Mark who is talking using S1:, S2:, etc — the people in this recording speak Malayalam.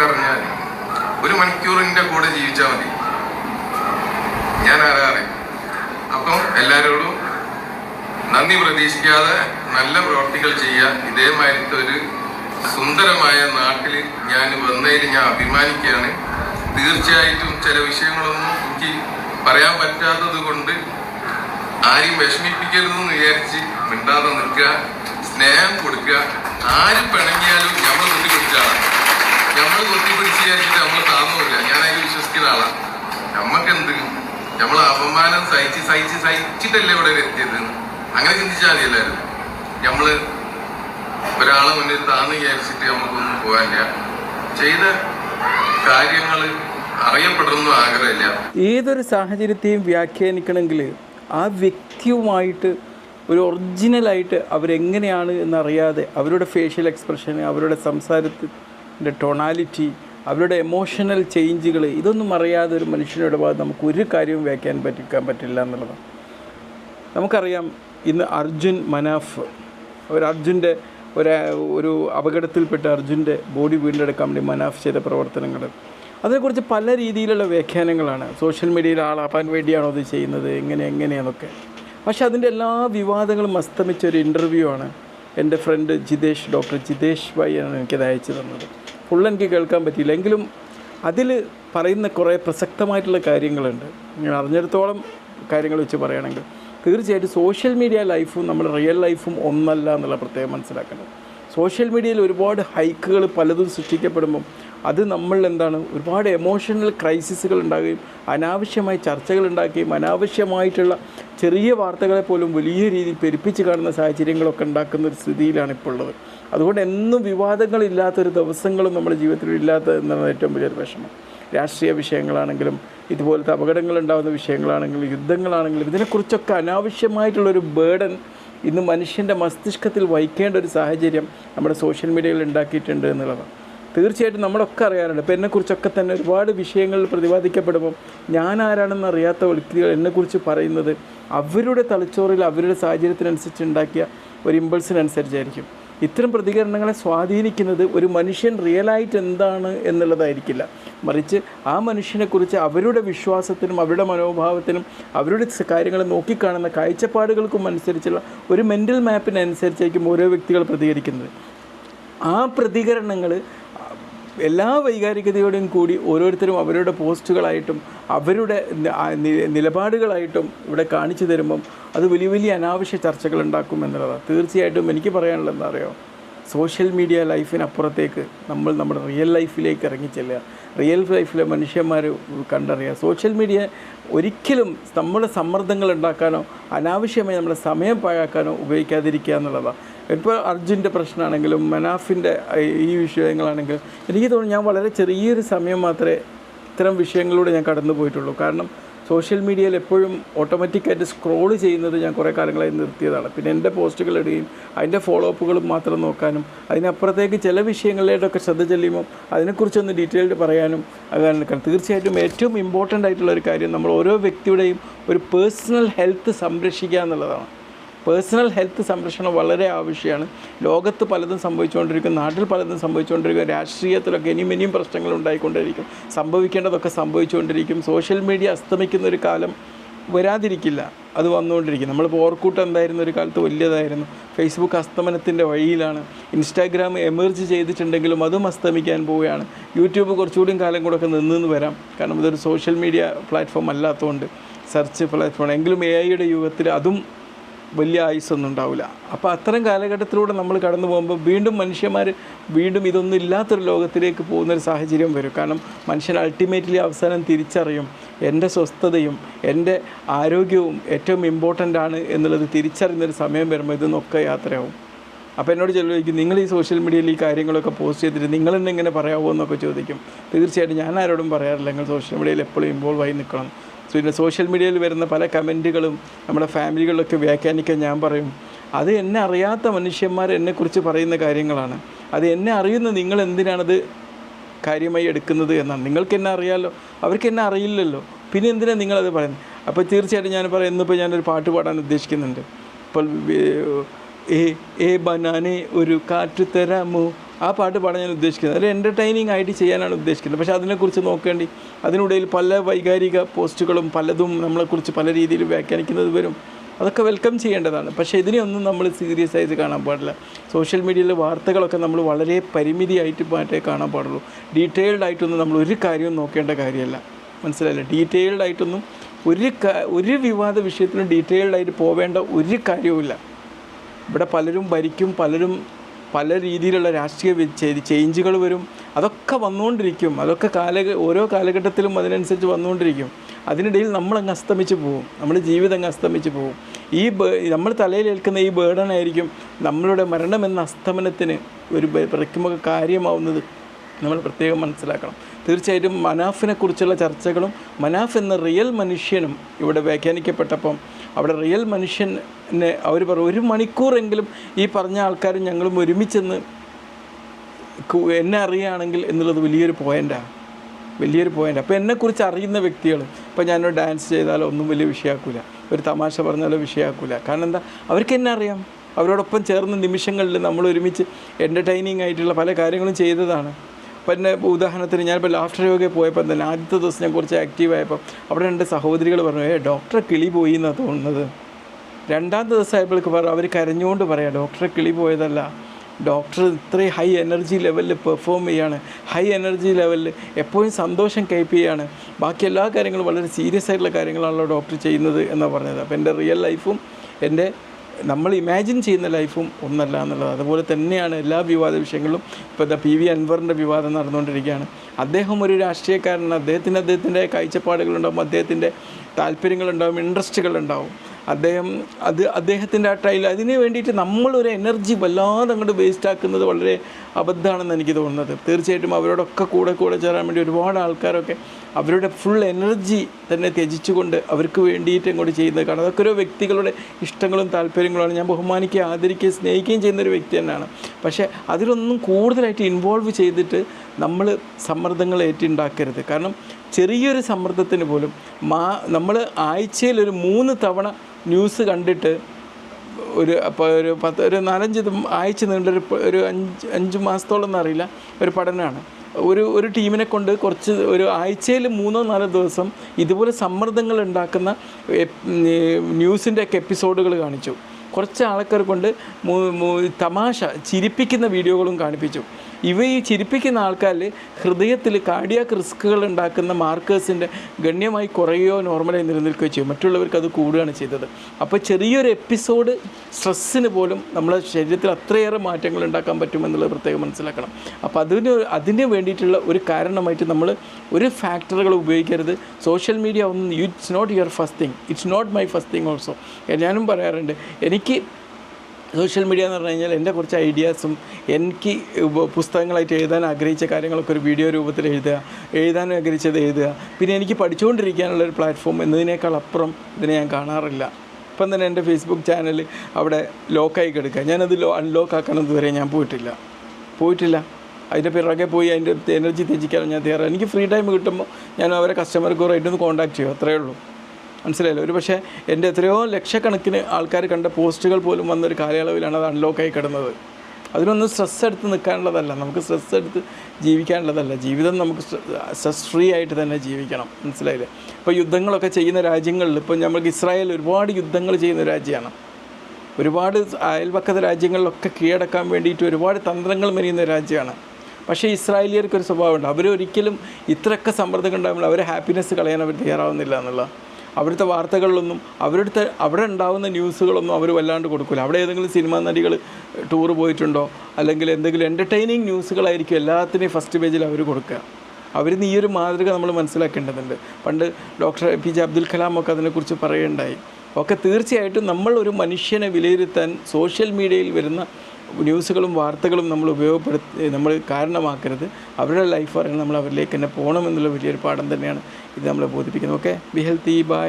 S1: പുറത്തിറങ്ങിയാൽ ഒരു മണിക്കൂറിന്റെ കൂടെ ജീവിച്ചാൽ മതി. ഞാൻ ആരാണ് അപ്പം എല്ലാവരോടും നന്ദി പ്രതീക്ഷിക്കാതെ നല്ല പ്രവർത്തികൾ ചെയ്യുക ഇതേമാതിരത്തെ ഒരു സുന്ദരമായ നാട്ടിൽ ഞാൻ വന്നതിൽ ഞാൻ അഭിമാനിക്കുകയാണ് തീർച്ചയായിട്ടും ചില വിഷയങ്ങളൊന്നും എനിക്ക് പറയാൻ പറ്റാത്തത് കൊണ്ട് ആരെയും വിഷമിപ്പിക്കരുതെന്ന് വിചാരിച്ച് മിണ്ടാതെ നിൽക്കുക സ്നേഹം കൊടുക്കുക. ആര് പിണങ്ങിയാലും നമ്മൾ കൊത്തിപ്പിടിച്ചാണ് നമ്മൾ കൊത്തിപ്പിടിച്ച് വിചാരിച്ചിട്ട് നമ്മൾ താന്നില്ല ഞാൻ അതിൽ വിശ്വസിക്കുന്ന ആളാണ് നമ്മക്കെന്ത്? നമ്മൾ അപമാനം സഹിച്ച് സഹിച്ച് സഹിച്ചിട്ടല്ലേ ഇവിടെ എത്തിയത് അങ്ങനെ ചിന്തിച്ചാൽ മതി എല്ലാവരും നമ്മൾ ഒരാളെ മുന്നിൽ താന്ന് വിചാരിച്ചിട്ട് നമുക്കൊന്നും പോകാനില്ല. ചെയ്ത കാര്യങ്ങൾ അറിയപ്പെടണമെന്നും ആഗ്രഹമില്ല.
S2: ഏതൊരു സാഹചര്യത്തെയും വ്യാഖ്യാനിക്കണമെങ്കിൽ ആ വ്യക്തിയുമായിട്ട് ഒരു ഒറിജിനലായിട്ട് അവരെങ്ങനെയാണ് എന്നറിയാതെ അവരുടെ ഫേഷ്യൽ എക്സ്പ്രഷൻ അവരുടെ സംസാരത്തിന്റെ ടൊണാലിറ്റി അവരുടെ എമോഷണൽ ചേഞ്ചുകൾ ഇതൊന്നും അറിയാതെ ഒരു മനുഷ്യനോട് ഭാഗത്ത് നമുക്ക് ഒരു കാര്യവും വയ്ക്കാൻ പറ്റിക്കാൻ പറ്റില്ല എന്നുള്ളതാണ്. നമുക്കറിയാം ഇന്ന് അർജുൻ മനാഫ് ഒരു അർജുന്റെ ഒരു ഒരു അപകടത്തിൽപ്പെട്ട അർജുന്റെ ബോഡി വീണ്ടെടുക്കാൻ വേണ്ടി മനാഫ് ചെയ്ത പ്രവർത്തനങ്ങൾ അതിനെക്കുറിച്ച് പല രീതിയിലുള്ള വ്യാഖ്യാനങ്ങളാണ്. സോഷ്യൽ മീഡിയയിൽ ആളാപ്പാൻ വേണ്ടിയാണോ ഇത് ചെയ്യുന്നത് എങ്ങനെ എങ്ങനെയാണൊക്കെ പക്ഷേ അതിന്റെ എല്ലാ വിവാദങ്ങളും അസ്തമിച്ച ഒരു ഇന്റർവ്യൂ ആണ് എന്റെ ഫ്രണ്ട് ജിതേഷ് ഡോക്ടർ ജിതേഷ് ഭായിയാണ് എനിക്കത് അയച്ചു തന്നത്. ഫുൾ എനിക്ക് കേൾക്കാൻ പറ്റിയില്ല. എങ്കിലും അതിൽ പറയുന്ന കുറേ പ്രസക്തമായിട്ടുള്ള കാര്യങ്ങളുണ്ട്. ഞാൻ അറിഞ്ഞിടത്തോളം കാര്യങ്ങൾ വെച്ച് പറയുകയാണെങ്കിൽ തീർച്ചയായിട്ടും സോഷ്യൽ മീഡിയ ലൈഫും നമ്മുടെ റിയൽ ലൈഫും ഒന്നല്ല എന്നുള്ള പ്രത്യേകം മനസ്സിലാക്കേണ്ടത്. സോഷ്യൽ മീഡിയയിൽ ഒരുപാട് ഹൈക്കുകൾ പലതും സൃഷ്ടിക്കപ്പെടുമ്പം അത് നമ്മൾ എന്താണ് ഒരുപാട് എമോഷണൽ ക്രൈസിസുകൾ ഉണ്ടാകുകയും അനാവശ്യമായ ചർച്ചകൾ ഉണ്ടാക്കുകയും അനാവശ്യമായിട്ടുള്ള ചെറിയ വാർത്തകളെ പോലും വലിയ രീതിയിൽ പെരുപ്പിച്ച് കാണുന്ന സാഹചര്യങ്ങളൊക്കെ ഉണ്ടാക്കുന്ന ഒരു സ്ഥിതിയിലാണ് ഇപ്പോൾ ഉള്ളത്. അതുകൊണ്ട് എന്നും വിവാദങ്ങളില്ലാത്തൊരു ദിവസങ്ങളും നമ്മുടെ ജീവിതത്തിൽ ഇല്ലാത്ത എന്നാണ് ഏറ്റവും വലിയൊരു വിഷമം. രാഷ്ട്രീയ വിഷയങ്ങളാണെങ്കിലും ഇതുപോലത്തെ അപകടങ്ങൾ ഉണ്ടാകുന്ന വിഷയങ്ങളാണെങ്കിലും യുദ്ധങ്ങളാണെങ്കിലും ഇതിനെക്കുറിച്ചൊക്കെ അനാവശ്യമായിട്ടുള്ളൊരു ബേഡൻ ഇന്ന് മനുഷ്യന്റെ മസ്തിഷ്കത്തിൽ വഹിക്കേണ്ട ഒരു സാഹചര്യം നമ്മുടെ സോഷ്യൽ മീഡിയയിൽ ഉണ്ടാക്കിയിട്ടുണ്ട് എന്നുള്ളതാണ്. തീർച്ചയായിട്ടും നമ്മളൊക്കെ അറിയാറുണ്ട്. ഇപ്പോൾ എന്നെക്കുറിച്ചൊക്കെ തന്നെ ഒരുപാട് വിഷയങ്ങളിൽ പ്രതിപാദിക്കപ്പെടുമ്പോൾ ഞാൻ ആരാണെന്ന് അറിയാത്ത വ്യക്തികൾ എന്നെക്കുറിച്ച് പറയുന്നത് അവരുടെ തലച്ചോറിൽ അവരുടെ സാഹചര്യത്തിനനുസരിച്ച് ഉണ്ടാക്കിയ ഒരു ഇമ്പൾസിനനുസരിച്ചായിരിക്കും. ഇത്തരം പ്രതികരണങ്ങളെ സ്വാധീനിക്കുന്നത് ഒരു മനുഷ്യൻ റിയലായിട്ട് എന്താണ് എന്നുള്ളതായിരിക്കില്ല. മറിച്ച് ആ മനുഷ്യനെക്കുറിച്ച് അവരുടെ വിശ്വാസത്തിനും അവരുടെ മനോഭാവത്തിനും അവരുടെ കാര്യങ്ങൾ നോക്കിക്കാണുന്ന കാഴ്ചപ്പാടുകൾക്കും അനുസരിച്ചുള്ള ഒരു മെന്റൽ മാപ്പിനനുസരിച്ചായിരിക്കും ഓരോ വ്യക്തികൾ പ്രതികരിക്കുന്നത്. ആ പ്രതികരണങ്ങൾ എല്ലാ വൈകാരികതയോടും കൂടി ഓരോരുത്തരും അവരുടെ പോസ്റ്റുകളായിട്ടും അവരുടെ നിലപാടുകളായിട്ടും ഇവിടെ കാണിച്ചു തരുമ്പം അത് വലിയ വലിയ അനാവശ്യ ചർച്ചകൾ ഉണ്ടാക്കും എന്നുള്ളതാണ്. തീർച്ചയായിട്ടും എനിക്ക് പറയാനുള്ളത് എന്താ അറിയോ? സോഷ്യൽ മീഡിയ ലൈഫിനപ്പുറത്തേക്ക് നമ്മൾ നമ്മുടെ റിയൽ ലൈഫിലേക്ക് ഇറങ്ങിച്ചെല്ലുക. റിയൽ ലൈഫിലെ മനുഷ്യന്മാർ കണ്ടറിയുക. സോഷ്യൽ മീഡിയ ഒരിക്കലും നമ്മുടെ സമ്മർദ്ദങ്ങൾ ഉണ്ടാക്കാനോ അനാവശ്യമായി നമ്മുടെ സമയം പാഴാക്കാനോ ഉപയോഗിക്കാതിരിക്കുക എന്നുള്ളതാണ് ഇപ്പോൾ അർജുന്റെ പ്രശ്നമാണെങ്കിലും മനാഫിന്റെ ഈ വിഷയങ്ങളാണെങ്കിലും എനിക്ക് തോന്നുന്നു ഞാൻ വളരെ ചെറിയൊരു സമയം മാത്രമേ ഇത്തരം വിഷയങ്ങളിലൂടെ ഞാൻ കടന്നു പോയിട്ടുള്ളൂ കാരണം സോഷ്യൽ മീഡിയയിൽ എപ്പോഴും ഓട്ടോമാറ്റിക്കായിട്ട് സ്ക്രോൾ ചെയ്യുന്നത് ഞാൻ കുറേ കാലങ്ങളായി നിർത്തിയതാണ്. പിന്നെ എന്റെ പോസ്റ്റുകൾ ഇടുകയും അതിന്റെ ഫോളോ മാത്രം നോക്കാനും അതിനപ്പുറത്തേക്ക് ചില വിഷയങ്ങളിലേക്കൊക്കെ ശ്രദ്ധ ചെല്ലുമ്പോൾ അതിനെക്കുറിച്ചൊന്ന് ഡീറ്റെയിൽഡ് പറയാനും അതാണ് നിൽക്കണം തീർച്ചയായിട്ടും ഏറ്റവും ഇമ്പോർട്ടന്റ് ആയിട്ടുള്ള ഒരു കാര്യം നമ്മൾ ഓരോ വ്യക്തിയുടെയും ഒരു പേഴ്സണൽ ഹെൽത്ത് സംരക്ഷിക്കുക എന്നുള്ളതാണ്. പേഴ്സണൽ ഹെൽത്ത് സംരക്ഷണം വളരെ ആവശ്യമാണ്. ലോകത്ത് പലതും സംഭവിച്ചുകൊണ്ടിരിക്കും നാട്ടിൽ പലതും സംഭവിച്ചുകൊണ്ടിരിക്കും രാഷ്ട്രീയത്തിലൊക്കെ ഇനിയും ഇനിയും പ്രശ്നങ്ങൾ ഉണ്ടായിക്കൊണ്ടിരിക്കും സംഭവിക്കേണ്ടതൊക്കെ സംഭവിച്ചുകൊണ്ടിരിക്കും. സോഷ്യൽ മീഡിയ അസ്തമിക്കുന്ന ഒരു കാലം വരാതിരിക്കില്ല. അത് വന്നുകൊണ്ടിരിക്കും. നമ്മൾ ഓർക്കൂട്ട് എന്തായിരുന്നു? ഒരു കാലത്ത് വലിയതായിരുന്നു. ഫേസ്ബുക്ക് അസ്തമനത്തിന്റെ വഴിയിലാണ്. ഇൻസ്റ്റാഗ്രാം എമർജ് ചെയ്തിട്ടുണ്ടെങ്കിലും അതും അസ്തമിക്കാൻ പോവുകയാണ്. യൂട്യൂബ് കുറച്ചുകൂടി കാലം കൂടെ ഒക്കെ നിന്നു വരാം. കാരണം ഇതൊരു സോഷ്യൽ മീഡിയ പ്ലാറ്റ്ഫോം അല്ലാത്തതുകൊണ്ട് സെർച്ച് പ്ലാറ്റ്ഫോം എങ്കിലും എ ഐയുടെ യുഗത്തിൽ അതും വലിയ ആയുസ്സൊന്നും ഉണ്ടാവില്ല. അപ്പോൾ അത്തരം കാലഘട്ടത്തിലൂടെ നമ്മൾ കടന്നു പോകുമ്പോൾ വീണ്ടും മനുഷ്യന്മാർ വീണ്ടും ഇതൊന്നും ഇല്ലാത്തൊരു ലോകത്തിലേക്ക് പോകുന്നൊരു സാഹചര്യം വരും. കാരണം മനുഷ്യൻ അൾട്ടിമേറ്റ്ലി അവസാനം തിരിച്ചറിയും എന്റെ സ്വസ്ഥതയും എന്റെ ആരോഗ്യവും ഏറ്റവും ഇമ്പോർട്ടന്റ് ആണ് എന്നുള്ളത് തിരിച്ചറിയുന്നൊരു സമയം വരുമ്പോൾ ഇതൊന്നൊക്കെ യാത്രയാവും. അപ്പോൾ എന്നോട് ചോദിക്കും നിങ്ങൾ ഈ സോഷ്യൽ മീഡിയയിൽ ഈ കാര്യങ്ങളൊക്കെ പോസ്റ്റ് ചെയ്തിട്ട് നിങ്ങൾ തന്നെ ഇങ്ങനെ പറയാമോ എന്നൊക്കെ ചോദിക്കും. തീർച്ചയായിട്ടും ഞാൻ ആരോടും പറയാറില്ല. നിങ്ങൾ സോഷ്യൽ മീഡിയയിൽ എപ്പോഴും ഇൻവോൾവ് ആയി നിൽക്കണം. പിന്നെ സോഷ്യൽ മീഡിയയിൽ വരുന്ന പല കമന്റുകളും നമ്മുടെ ഫാമിലികളിലൊക്കെ വ്യാഖ്യാനിക്കാൻ ഞാൻ പറയും. അത് എന്നെ അറിയാത്ത മനുഷ്യന്മാർ എന്നെക്കുറിച്ച് പറയുന്ന കാര്യങ്ങളാണ്. അത് എന്നെ അറിയുന്ന നിങ്ങൾ എന്തിനാണത് കാര്യമായി എടുക്കുന്നത് എന്നാണ്. നിങ്ങൾക്ക് എന്നെ അറിയാമല്ലോ അവർക്ക് എന്നെ അറിയില്ലല്ലോ. പിന്നെ എന്തിനാണ് നിങ്ങളത് പറയുന്നത്? അപ്പോൾ തീർച്ചയായിട്ടും ഞാൻ പറയാം. ഇന്നിപ്പോൾ ഞാനൊരു പാട്ട് പാടാൻ ഉദ്ദേശിക്കുന്നുണ്ട്. ഇപ്പോൾ ഏ ഏ ബനാനെ ഒരു കാറ്റ് തരാമോ? ആ പാട്ട് പാടാൻ ഞാൻ ഉദ്ദേശിക്കുന്നത്. ഒരു എന്റർടൈനിങ് ആയിട്ട് ചെയ്യാനാണ് ഉദ്ദേശിക്കുന്നത്. പക്ഷേ അതിനെക്കുറിച്ച് നോക്കേണ്ടി അതിനിടയിൽ പല വൈകാരിക പോസ്റ്റുകളും പലതും നമ്മളെക്കുറിച്ച് പല രീതിയിൽ വ്യാഖ്യാനിക്കുന്നത് വരും. അതൊക്കെ വെൽക്കം ചെയ്യേണ്ടതാണ്. പക്ഷേ ഇതിനെയൊന്നും നമ്മൾ സീരിയസ് ആയിട്ട് കാണാൻ പാടില്ല. സോഷ്യൽ മീഡിയയിലെ വാർത്തകളൊക്കെ നമ്മൾ വളരെ പരിമിതിയായിട്ട് മാറ്റേ കാണാൻ പാടുള്ളൂ. ഡീറ്റെയിൽഡ് ആയിട്ടൊന്നും നമ്മൾ ഒരു കാര്യവും നോക്കേണ്ട കാര്യമല്ല. മനസ്സിലായില്ല? ഡീറ്റെയിൽഡ് ആയിട്ടൊന്നും ഒരു ഒരു വിവാദ വിഷയത്തിനും ഡീറ്റെയിൽഡ് ആയിട്ട് പോവേണ്ട ഒരു കാര്യവുമില്ല. ഇവിടെ പലരും ഭരിക്കും പലരും പല രീതിയിലുള്ള രാഷ്ട്രീയ ചേഞ്ചുകൾ വരും. അതൊക്കെ വന്നുകൊണ്ടിരിക്കും. അതൊക്കെ കാല ഓരോ കാലഘട്ടത്തിലും അതിനനുസരിച്ച് വന്നുകൊണ്ടിരിക്കും. അതിനിടയിൽ നമ്മളങ്ങ് അസ്തമിച്ച് പോകും. നമ്മുടെ ജീവിതം അങ്ങ് അസ്തമിച്ച് പോകും. ഈ നമ്മൾ തലയിലേൽക്കുന്ന ഈ ബേഡനായിരിക്കും നമ്മളുടെ മരണം എന്ന അസ്തമനത്തിന് ഒരു പ്രക്കുമൊക്കെ കാര്യമാവുന്നത് നമ്മൾ പ്രത്യേകം മനസ്സിലാക്കണം. തീർച്ചയായിട്ടും മനാഫിനെക്കുറിച്ചുള്ള ചർച്ചകളും മനാഫ് എന്ന റിയൽ മനുഷ്യനും ഇവിടെ വ്യാഖ്യാനിക്കപ്പെട്ടപ്പം അവിടെ റിയൽ മനുഷ്യനെ അവർ പറയും ഒരു മണിക്കൂറെങ്കിലും ഈ പറഞ്ഞ ആൾക്കാരും ഞങ്ങളും ഒരുമിച്ചെന്ന് എന്നെ അറിയുകയാണെങ്കിൽ എന്നുള്ളത് വലിയൊരു പോയിന്റാണ് വലിയൊരു പോയിന്റ് അപ്പോൾ എന്നെക്കുറിച്ച് അറിയുന്ന വ്യക്തികൾ ഇപ്പോൾ ഞാനൊരു ഡാൻസ് ചെയ്താലോ ഒന്നും വലിയ വിഷയമാക്കില്ല ഒരു തമാശ പറഞ്ഞാലോ വിഷയമാക്കില്ല കാരണം എന്താ? അവർക്ക് എന്നെ അറിയാം. അവരോടൊപ്പം ചേർന്ന നിമിഷങ്ങളിൽ നമ്മൾ ഒരുമിച്ച് എന്റർടൈനിങ് ആയിട്ടുള്ള പല കാര്യങ്ങളും ചെയ്തതാണ്. പിന്നെ ഉദാഹരണത്തിന് ഞാനിപ്പോൾ ലാഫ്റ്റർ യോഗയിൽ പോയപ്പോൾ തന്നെ ആദ്യത്തെ ദിവസം ഞാൻ കുറച്ച് ആക്റ്റീവായപ്പോൾ അവിടെ രണ്ട് സഹോദരികൾ പറഞ്ഞു ഏ ഡോക്ടറെ കിളി പോയി എന്നാണ് തോന്നുന്നത്? രണ്ടാം ദിവസം ആയപ്പോഴേക്ക് പറഞ്ഞു അവർ കരഞ്ഞുകൊണ്ട് പറയാം ഡോക്ടറെ കിളി പോയതല്ല. ഡോക്ടർ ഇത്രയും ഹൈ എനർജി ലെവലിൽ പെർഫോം ചെയ്യാണ്. ഹൈ എനർജി ലെവലിൽ എപ്പോഴും സന്തോഷം കൈപ്പ് ചെയ്യാണ്. ബാക്കി എല്ലാ കാര്യങ്ങളും വളരെ സീരിയസ് ആയിട്ടുള്ള കാര്യങ്ങളാണല്ലോ ഡോക്ടർ ചെയ്യുന്നത് എന്നാണ് പറഞ്ഞത്. അപ്പോൾ എന്റെ റിയൽ ലൈഫും എന്റെ നമ്മൾ ഇമാജിൻ ചെയ്യുന്ന ലൈഫും ഒന്നല്ല എന്നുള്ളത്. അതുപോലെ തന്നെയാണ് എല്ലാ വിവാദ വിഷയങ്ങളും ഇപ്പോൾ ഇതാ പി വി അൻവറിന്റെ വിവാദം നടന്നുകൊണ്ടിരിക്കുകയാണ്. അദ്ദേഹം ഒരു രാഷ്ട്രീയക്കാരനാണ്. അദ്ദേഹത്തിന് അദ്ദേഹത്തിന്റെ കാഴ്ചപ്പാടുകളുണ്ടാകും അദ്ദേഹത്തിന്റെ താല്പര്യങ്ങളുണ്ടാകും ഇൻട്രസ്റ്റുകളുണ്ടാവും അദ്ദേഹം അത് അദ്ദേഹത്തിന്റെ ആ ട്രയൽ അതിന് വേണ്ടിയിട്ട് നമ്മളൊരു എനർജി വല്ലാതെ അങ്ങോട്ട് വേസ്റ്റ് ആക്കുന്നത് വളരെ അബദ്ധമാണെന്ന് എനിക്ക് തോന്നുന്നത്. തീർച്ചയായിട്ടും അവരോടൊക്കെ കൂടെ കൂടെ ചേരാൻ വേണ്ടി ഒരുപാട് ആൾക്കാരൊക്കെ അവരുടെ ഫുൾ എനർജി തന്നെ ത്യജിച്ചുകൊണ്ട് അവർക്ക് വേണ്ടിയിട്ട് അങ്ങോട്ട് ചെയ്യുന്നത് കാരണം അതൊക്കെ ഓരോ വ്യക്തികളുടെ ഇഷ്ടങ്ങളും താല്പര്യങ്ങളുമാണ്. ഞാൻ ബഹുമാനിക്കുകയും ആദരിക്കുകയും സ്നേഹിക്കുകയും ചെയ്യുന്ന ഒരു വ്യക്തി തന്നെയാണ്. പക്ഷേ അതിലൊന്നും കൂടുതലായിട്ട് ഇൻവോൾവ് ചെയ്തിട്ട് നമ്മൾ സമ്മർദ്ദങ്ങൾ ഏറ്റുണ്ടാക്കരുത്. കാരണം ചെറിയൊരു സമ്മർദ്ദത്തിന് പോലും മാ നമ്മൾ ആഴ്ചയിൽ ഒരു മൂന്ന് തവണ ന്യൂസ് കണ്ടിട്ട് ഒരു അപ്പോൾ ഒരു പത്ത് ഒരു നാലഞ്ച് ആഴ്ച നീണ്ടൊരു ഒരു അഞ്ച് അഞ്ച് മാസത്തോളം എന്നറിയില്ല ഒരു പഠനമാണ്. ഒരു ഒരു ടീമിനെ കൊണ്ട് കുറച്ച് ഒരു ആഴ്ചയിൽ മൂന്നോ നാലോ ദിവസം ഇതുപോലെ സമ്മർദ്ദങ്ങൾ ഉണ്ടാക്കുന്ന ന്യൂസിന്റെ ഒക്കെ എപ്പിസോഡുകൾ കാണിച്ചു. കുറച്ച് ആൾക്കാർ കൊണ്ട് തമാശ ചിരിപ്പിക്കുന്ന വീഡിയോകളും കാണിപ്പിച്ചു. ഇവ ഈ ചിരിപ്പിക്കുന്ന ആൾക്കാരിൽ ഹൃദയത്തിൽ കാർഡിയാക് റിസ്കുകൾ ഉണ്ടാക്കുന്ന മാർക്കേഴ്സിന്റെ ഗണ്യമായി കുറയുകയോ നോർമലായി നിലനിൽക്കുകയോ ചെയ്യും. മറ്റുള്ളവർക്ക് അത് കൂടുകയാണ് ചെയ്തത്. അപ്പോൾ ചെറിയൊരു എപ്പിസോഡ് സ്ട്രെസ്സിന് പോലും നമ്മുടെ ശരീരത്തിൽ അത്രയേറെ മാറ്റങ്ങൾ ഉണ്ടാക്കാൻ പറ്റുമെന്നുള്ളത് പ്രത്യേകം മനസ്സിലാക്കണം. അപ്പോൾ അതിന് അതിന് വേണ്ടിയിട്ടുള്ള ഒരു കാരണമായിട്ട് നമ്മൾ ഒരു ഫാക്ടറുകൾ ഉപയോഗിക്കരുത്. സോഷ്യൽ മീഡിയ ഒന്നും it's not your first thing it's not my first thing also ഞാനും പറയാറുണ്ട് എനിക്ക് സോഷ്യൽ മീഡിയ എന്ന് പറഞ്ഞു കഴിഞ്ഞാൽ എന്റെ കുറച്ച് ഐഡിയാസും എനിക്ക് പുസ്തകങ്ങളായിട്ട് എഴുതാൻ ആഗ്രഹിച്ച കാര്യങ്ങളൊക്കെ ഒരു വീഡിയോ രൂപത്തിൽ എഴുതുക എഴുതാൻ ആഗ്രഹിച്ചത് എഴുതുക. പിന്നെ എനിക്ക് പഠിച്ചുകൊണ്ടിരിക്കാനുള്ള ഒരു പ്ലാറ്റ്ഫോം എന്നതിനേക്കാൾ അപ്പുറം ഇതിനെ ഞാൻ കാണാറില്ല. ഇപ്പം തന്നെ എന്റെ ഫേസ്ബുക്ക് ചാനൽ അവിടെ ലോക്കായി കിടക്കുക. ഞാനത് ലോ അൺലോക്ക് ആക്കണത് വരെ ഞാൻ പോയിട്ടില്ല. പോയിട്ടില്ല. അതിന്റെ പിറകെ പോയി അതിന്റെ എനർജി ത്യജിക്കാൻ ഞാൻ തയ്യാറാണ് എനിക്ക് ഫ്രീ ടൈം കിട്ടുമ്പോൾ ഞാൻ അവരെ കസ്റ്റമർ കെയറായിട്ട് ഒന്ന് കോൺടാക്ട് ചെയ്യും. അത്രയേ ഉള്ളൂ. മനസ്സിലായല്ലോ. ഒരു പക്ഷേ എന്റെ എത്രയോ ലക്ഷക്കണക്കിന് ആൾക്കാർ കണ്ട പോസ്റ്റുകൾ പോലും വന്നൊരു കാലയളവിലാണ് അത് അൺലോക്കായി കിടന്നത്. അതിനൊന്നും സ്ട്രെസ് എടുത്ത് നിൽക്കാനുള്ളതല്ല. നമുക്ക് സ്ട്രെസ് എടുത്ത് ജീവിക്കാനുള്ളതല്ല. ജീവിതം നമുക്ക് സ്ട്രെസ് ഫ്രീ ആയിട്ട് തന്നെ ജീവിക്കണം. മനസ്സിലായില്ലേ? ഇപ്പോൾ യുദ്ധങ്ങളൊക്കെ ചെയ്യുന്ന രാജ്യങ്ങളിൽ ഇപ്പോൾ നമുക്ക് ഇസ്രായേൽ ഒരുപാട് യുദ്ധങ്ങൾ ചെയ്യുന്ന രാജ്യമാണ്. ഒരുപാട് അയൽപക്കത്തെ രാജ്യങ്ങളിലൊക്കെ കീഴടക്കാൻ വേണ്ടിയിട്ട് ഒരുപാട് തന്ത്രങ്ങൾ മെനയുന്ന രാജ്യമാണ്. പക്ഷേ ഇസ്രായേലിയർക്ക് ഒരു സ്വഭാവമുണ്ട്. അവർ ഒരിക്കലും ഇത്രയൊക്കെ സമ്മർദ്ദം ഉണ്ടാകുമ്പോൾ അവരെ ഹാപ്പിനെസ് കളയാൻ അവർ തയ്യാറാവുന്നില്ല എന്നുള്ള അവിടുത്തെ വാർത്തകളിലൊന്നും അവരുടെ അവിടെ ഉണ്ടാകുന്ന ന്യൂസുകളൊന്നും അവർ വല്ലാണ്ട് കൊടുക്കില്ല അവിടെ ഏതെങ്കിലും സിനിമാ നടികൾ ടൂർ പോയിട്ടുണ്ടോ? അല്ലെങ്കിൽ എന്തെങ്കിലും എന്റർടൈനിങ് ന്യൂസുകളായിരിക്കും എല്ലാത്തിനെയും ഫസ്റ്റ് പേജിൽ അവർ കൊടുക്കുക അവരിന്ന് ഈ ഒരു മാതൃക നമ്മൾ മനസ്സിലാക്കേണ്ടതുണ്ട്. പണ്ട് doctor A P J Abdul Kalam ഒക്കെ അതിനെക്കുറിച്ച് പറയുകയുണ്ടായി. ഒക്കെ തീർച്ചയായിട്ടും നമ്മൾ ഒരു മനുഷ്യനെ വിലയിരുത്താൻ സോഷ്യൽ മീഡിയയിൽ വരുന്ന ന്യൂസുകളും വാർത്തകളും നമ്മൾ ഉപയോഗപ്പെടുത്തി നമ്മൾ കാരണമാക്കരുത്. അവരുടെ ലൈഫ് അറിയണം നമ്മൾ അവരിലേക്ക് തന്നെ പോകണം എന്നുള്ള വലിയൊരു പാഠം തന്നെയാണ് ഇത് നമ്മളെ ബോധിപ്പിക്കുന്നത്. Okay be healthy by